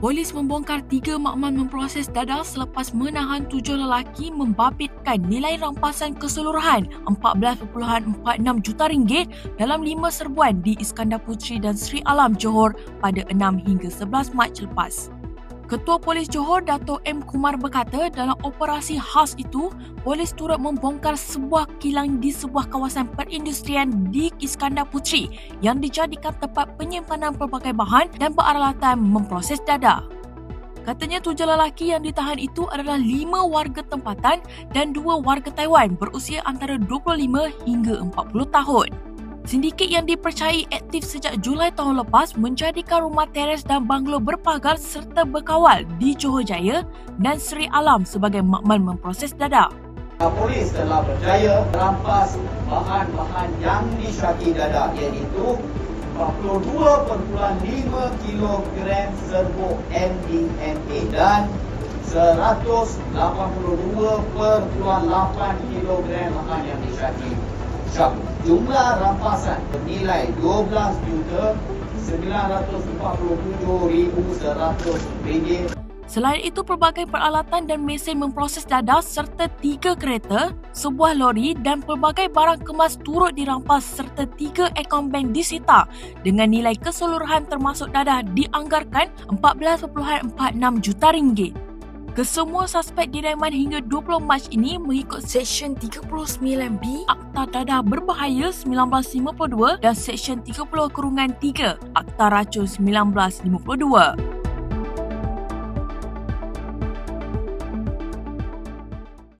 Polis membongkar tiga makmal memproses dadah selepas menahan tujuh lelaki membabitkan nilai rampasan keseluruhan 14.46 juta ringgit dalam lima serbuan di Iskandar Puteri dan Sri Alam Johor pada 6 hingga 11 Mac lepas. Ketua Polis Johor Dato' M. Kumar berkata dalam operasi khas itu, polis turut membongkar sebuah kilang di sebuah kawasan perindustrian di Iskandar Puteri yang dijadikan tempat penyimpanan pelbagai bahan dan peralatan memproses dadah. Katanya tujuh lelaki yang ditahan itu adalah lima warga tempatan dan dua warga Taiwan berusia antara 25 hingga 40 tahun. Sindiket yang dipercayai aktif sejak Julai tahun lepas menjadikan rumah teres dan banglo berpagar serta berkawal di Johor Jaya dan Seri Alam sebagai makmal memproses dadah. Polis telah berjaya merampas bahan-bahan yang disyaki dadah iaitu 42.5 kilogram serbuk MDMA dan 182.8 kilogram bahan yang disyaki syabu. Jumlah rampasan bernilai 12 juta 947,100 ringgit. Selain itu, pelbagai peralatan dan mesin memproses dadah serta tiga kereta, sebuah lori dan pelbagai barang kemas turut dirampas serta tiga akaun bank disita dengan nilai keseluruhan termasuk dadah dianggarkan 14.46 juta ringgit. Kesemua suspek diraiman hingga 20 Mac ini mengikut Seksyen 39B Akta Dadah Berbahaya 1952 dan Seksyen 30 Kurungan 3 Akta Racun 1952.